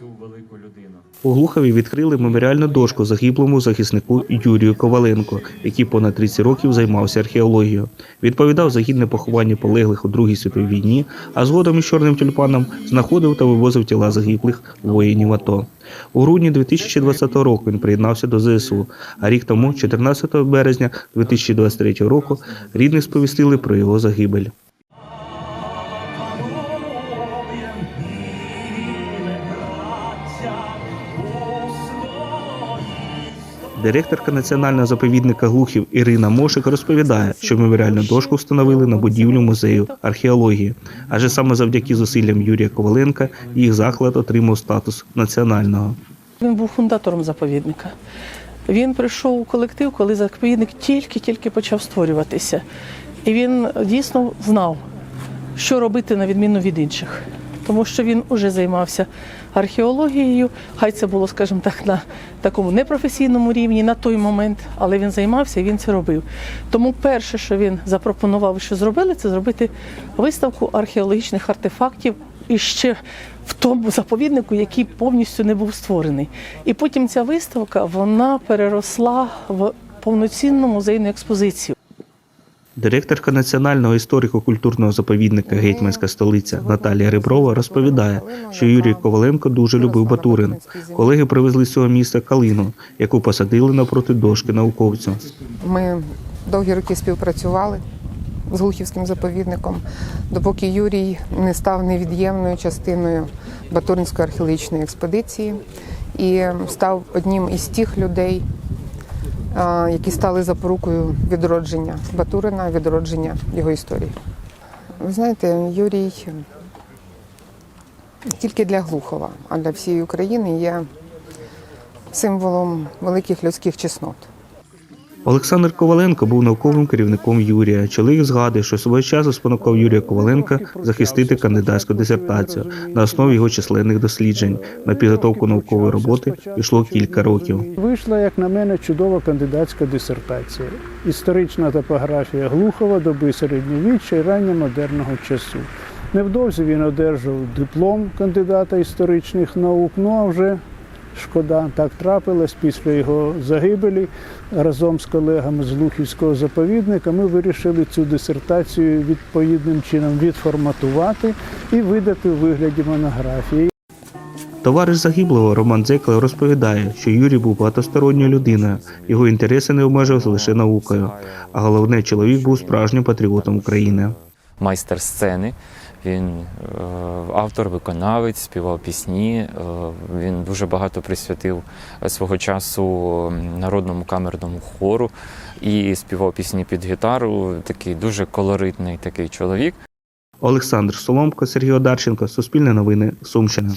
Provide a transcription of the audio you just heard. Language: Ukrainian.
цю велику людину. У Глухові відкрили меморіальну дошку загиблому захиснику Юрію Коваленко, який понад 30 років займався археологією. Відповідав за гідне поховання полеглих у Другій світовій війні, а згодом із чорним тюльпаном знаходив та вивозив тіла загиблих воїнів АТО. У грудні 2020 року він приєднався до ЗСУ, а рік тому, 14 березня 2023 року, рідні сповістили про його загибель. Директорка національного заповідника Глухів Ірина Мошик розповідає, що меморіальну дошку встановили на будівлю музею археології, адже саме завдяки зусиллям Юрія Коваленка їх заклад отримав статус національного. Він був фундатором заповідника. Він прийшов у колектив, коли заповідник тільки-тільки почав створюватися. І він дійсно знав, що робити на відміну від інших. Тому що він вже займався археологією, хай це було, скажімо так, на такому непрофесійному рівні на той момент, але він займався і він це робив. Тому перше, що він запропонував, що зробили, це зробити виставку археологічних артефактів і ще в тому заповіднику, який повністю не був створений. І потім ця виставка вона переросла в повноцінну музейну експозицію. Директорка національного історико-культурного заповідника Гетьманська столиця Наталія Реброва розповідає, що Юрій Коваленко дуже любив Батурин. Колеги привезли з цього міста калину, яку посадили навпроти дошки науковцю. Ми довгі роки співпрацювали з Глухівським заповідником, допоки Юрій не став невід'ємною частиною Батуринської археологічної експедиції і став одним із тих людей, які стали запорукою відродження Батурина, відродження його історії. Ви знаєте, Юрій тільки для Глухова, а для всієї України є символом великих людських чеснот. Олександр Коваленко був науковим керівником Юрія. Чоловік згадує, що свого часу спонукав Юрія Коваленка захистити кандидатську дисертацію на основі його численних досліджень. На підготовку наукової роботи пішло кілька років. Вийшла, як на мене, чудова кандидатська дисертація. Історична топографія Глухова доби середньовіччя і ранньомодерного часу. Невдовзі він одержав диплом кандидата історичних наук. Ну а вже шкода, так трапилось після його загибелі. Разом з колегами з Глухівського заповідника ми вирішили цю дисертацію відповідним чином відформатувати і видати у вигляді монографії. Товариш загиблого Роман Дзеклер розповідає, що Юрій був багатосторонньою людиною. Його інтереси не обмежувалися лише наукою. А головне, чоловік був справжнім патріотом України. майстер сцени. Він е, автор, виконавець, співав пісні. Е, він дуже багато присвятив е, свого часу народному камерному хору і співав пісні під гітару. Такий дуже колоритний такий чоловік. Олександр Соломко, Сергій Одарченко, Суспільне новини, Сумщина.